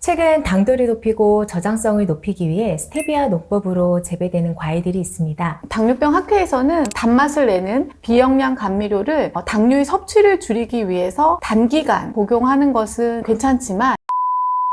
최근 당도를 높이고 저장성을 높이기 위해 스테비아 농법으로 재배되는 과일들이 있습니다. 당뇨병 학회에서는 단맛을 내는 비영양 감미료를 어, 당류의 섭취를 줄이기 위해서 단기간 복용하는 것은 괜찮지만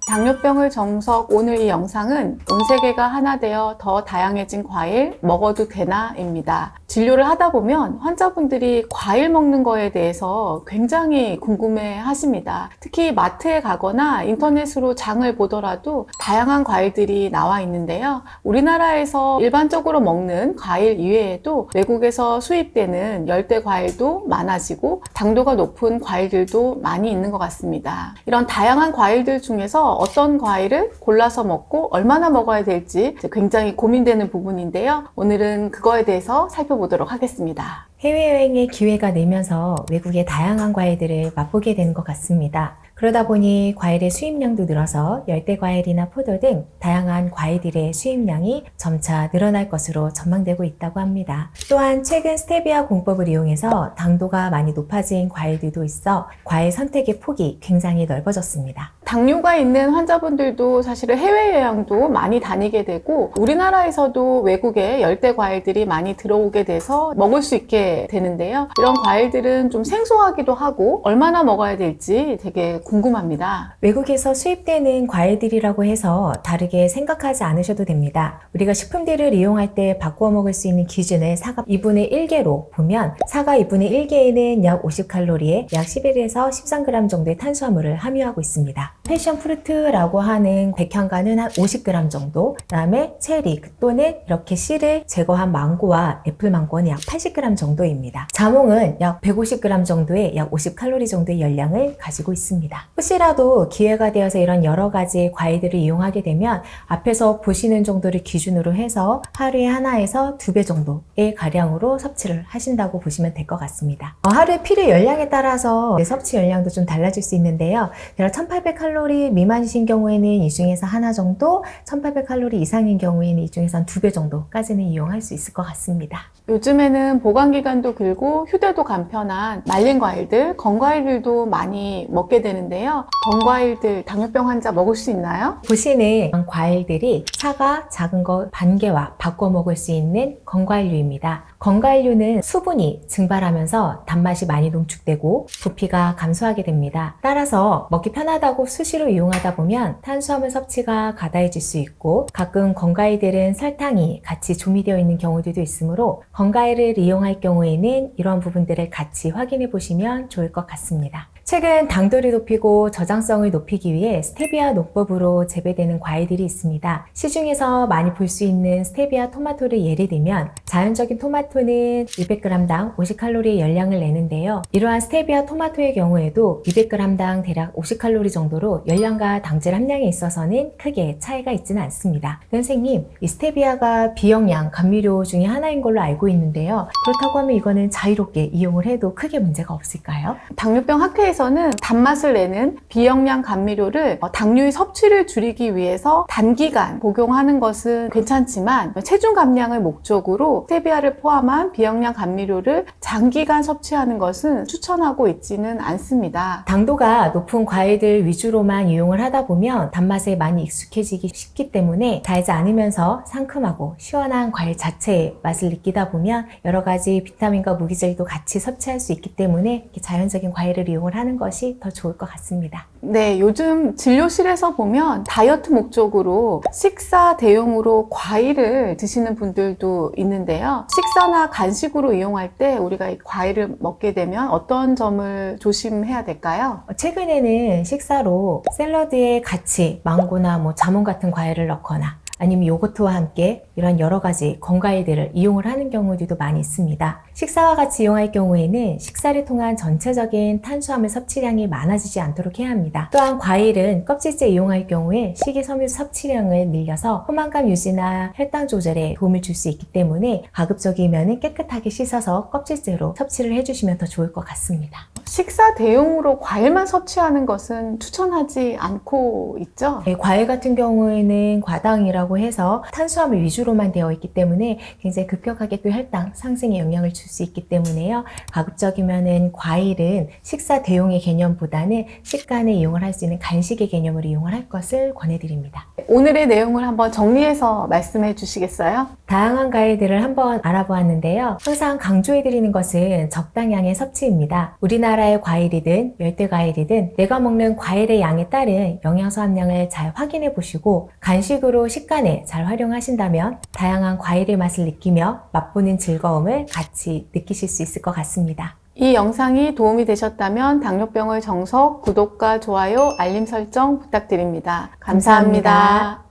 당뇨병을 정석 오늘 이 영상은 온 세계가 하나 되어 더 다양해진 과일 먹어도 되나입니다. 진료를 하다 보면 환자분들이 과일 먹는 거에 대해서 굉장히 궁금해 하십니다. 특히 마트에 가거나 인터넷으로 장을 보더라도 다양한 과일들이 나와 있는데요. 우리나라에서 일반적으로 먹는 과일 이외에도 외국에서 수입되는 열대 과일도 많아지고 당도가 높은 과일들도 많이 있는 것 같습니다. 이런 다양한 과일들 중에서 어떤 과일을 골라서 먹고 얼마나 먹어야 될지 굉장히 고민되는 부분인데요. 오늘은 그거에 대해서 살펴보도록 하겠습니다. 해외여행의 기회가 내면서 외국의 다양한 과일들을 맛보게 되는 것 같습니다. 그러다 보니 과일의 수입량도 늘어서 열대 과일이나 포도 등 다양한 과일들의 수입량이 점차 늘어날 것으로 전망되고 있다고 합니다. 또한 최근 스테비아 공법을 이용해서 당도가 많이 높아진 과일들도 있어 과일 선택의 폭이 굉장히 넓어졌습니다. 당뇨가 있는 환자분들도 사실은 해외 여행도 많이 다니게 되고 우리나라에서도 외국에 열대 과일들이 많이 들어오게 돼서 먹을 수 있게 되는데요. 이런 과일들은 좀 생소하기도 하고 얼마나 먹어야 될지 되게 궁금합니다. 외국에서 수입되는 과일들이라고 해서 다르게 생각하지 않으셔도 됩니다. 우리가 식품들을 이용할 때 바꾸어 먹을 수 있는 기준을 사과 2분의 1개로 보면 사과 2분의 1개에는 약 50칼로리에 약 11에서 13g 정도의 탄수화물을 함유하고 있습니다. 패션 프루트라고 하는 백향가는 한 50g 정도, 그 다음에 체리 또는 이렇게 씨를 제거한 망고와 애플 망고는 약 80g 정도입니다. 자몽은 약 150g 정도의 약 50칼로리 정도의 열량을 가지고 있습니다. 혹시라도 기회가 되어서 이런 여러 가지 과일들을 이용하게 되면 앞에서 보시는 정도를 기준으로 해서 하루에 하나에서 두 배 정도의 가량으로 섭취를 하신다고 보시면 될 것 같습니다. 어, 하루에 필요 열량에 따라서 내 섭취 열량도 좀 달라질 수 있는데요. 대략 1800칼로리 미만이신 경우에는 이 중에서 하나 정도, 1800칼로리 이상인 경우에는 이 중에서 한두배 정도까지는 이용할 수 있을 것 같습니다. 요즘에는 보관 기간도 길고 휴대도 간편한 말린 과일들, 건과일들도 많이 먹게 되는데요. 건과일들 당뇨병 환자 먹을 수 있나요? 보시는 과일들이 사과 작은 거 반 개와 바꿔 먹을 수 있는 건과일류입니다. 건과일류는 수분이 증발하면서 단맛이 많이 농축되고 부피가 감소하게 됩니다. 따라서 먹기 편하다고 수시 로 이용하다 보면 탄수화물 섭취가 가다해질 수 있고 가끔 건과일들은 설탕이 같이 조미되어 있는 경우들도 있으므로 건과일을 이용할 경우에는 이런 부분들을 같이 확인해 보시면 좋을 것 같습니다. 최근 당도를 높이고 저장성을 높이기 위해 스테비아 농법으로 재배되는 과일들이 있습니다. 시중에서 많이 볼 수 있는 스테비아 토마토를 예를 들면 자연적인 토마토는 200g당 50칼로리의 열량을 내는데요. 이러한 스테비아 토마토의 경우에도 200g당 대략 50칼로리 정도로 열량과 당질 함량에 있어서는 크게 차이가 있지는 않습니다. 선생님, 이 스테비아가 비영양 감미료 중에 하나인 걸로 알고 있는데요. 그렇다고 하면 이거는 자유롭게 이용을 해도 크게 문제가 없을까요? 당뇨병 학회에서 는 단맛을 내는 비영양 감미료를 어, 당류의 섭취를 줄이기 위해서 단기간 복용하는 것은 괜찮지만 체중 감량을 목적으로 스테비아를 포함한 비영양 감미료를 장기간 섭취하는 것은 추천하고 있지는 않습니다. 당도가 높은 과일들 위주로만 이용을 하다 보면 단맛에 많이 익숙해지기 쉽기 때문에 달지 않으면서 상큼하고 시원한 과일 자체의 맛을 느끼다 보면 여러 가지 비타민과 무기질도 같이 섭취할 수 있기 때문에 자연적인 과일을 이용을 하는 것이 더 좋을 것 같습니다. 네, 요즘 진료실에서 보면 다이어트 목적으로 식사 대용으로 과일을 드시는 분들도 있는데요. 식사나 간식으로 이용할 때 우리가 이 과일을 먹게 되면 어떤 점을 조심해야 될까요? 어, 최근에는 식사로 샐러드에 같이 망고나 뭐 자몽 같은 과일을 넣거나 아니면 요거트와 함께 이런 여러 가지 건과일들을 이용을 하는 경우들도 많이 있습니다. 식사와 같이 이용할 경우에는 식사를 통한 전체적인 탄수화물 섭취량이 많아지지 않도록 해야 합니다. 또한 과일은 껍질째 이용할 경우에 식이섬유 섭취량을 늘려서 포만감 유지나 혈당 조절에 도움을 줄 수 있기 때문에 가급적이면 깨끗하게 씻어서 껍질째로 섭취를 해주시면 더 좋을 것 같습니다. 식사 대용으로 과일만 섭취하는 것은 추천하지 않고 있죠. 네, 과일 같은 경우에는 과당이라고 해서 탄수화물 위주로만 되어 있기 때문에 굉장히 급격하게 또 혈당 상승에 영향을 줄 수 있기 때문에요. 가급적이면은 과일은 식사 대용의 개념보다는 식간에 이용을 할 수 있는 간식의 개념으로 이용을 할 것을 권해드립니다. 오늘의 내용을 한번 정리해서 말씀해 주시겠어요? 다양한 과일들을 한번 알아보았는데요. 항상 강조해드리는 것은 적당량의 섭취입니다. 우리나라 의 과일이든 열대 과일이든 내가 먹는 과일의 양에 따른 영양소 함량을 잘 확인해 보시고 간식으로 식간에 잘 활용하신다면 다양한 과일의 맛을 느끼며 맛보는 즐거움을 같이 느끼실 수 있을 것 같습니다. 이 영상이 도움이 되셨다면 당뇨병을 정석 구독과 좋아요, 알림 설정 부탁드립니다 감사합니다. 감사합니다.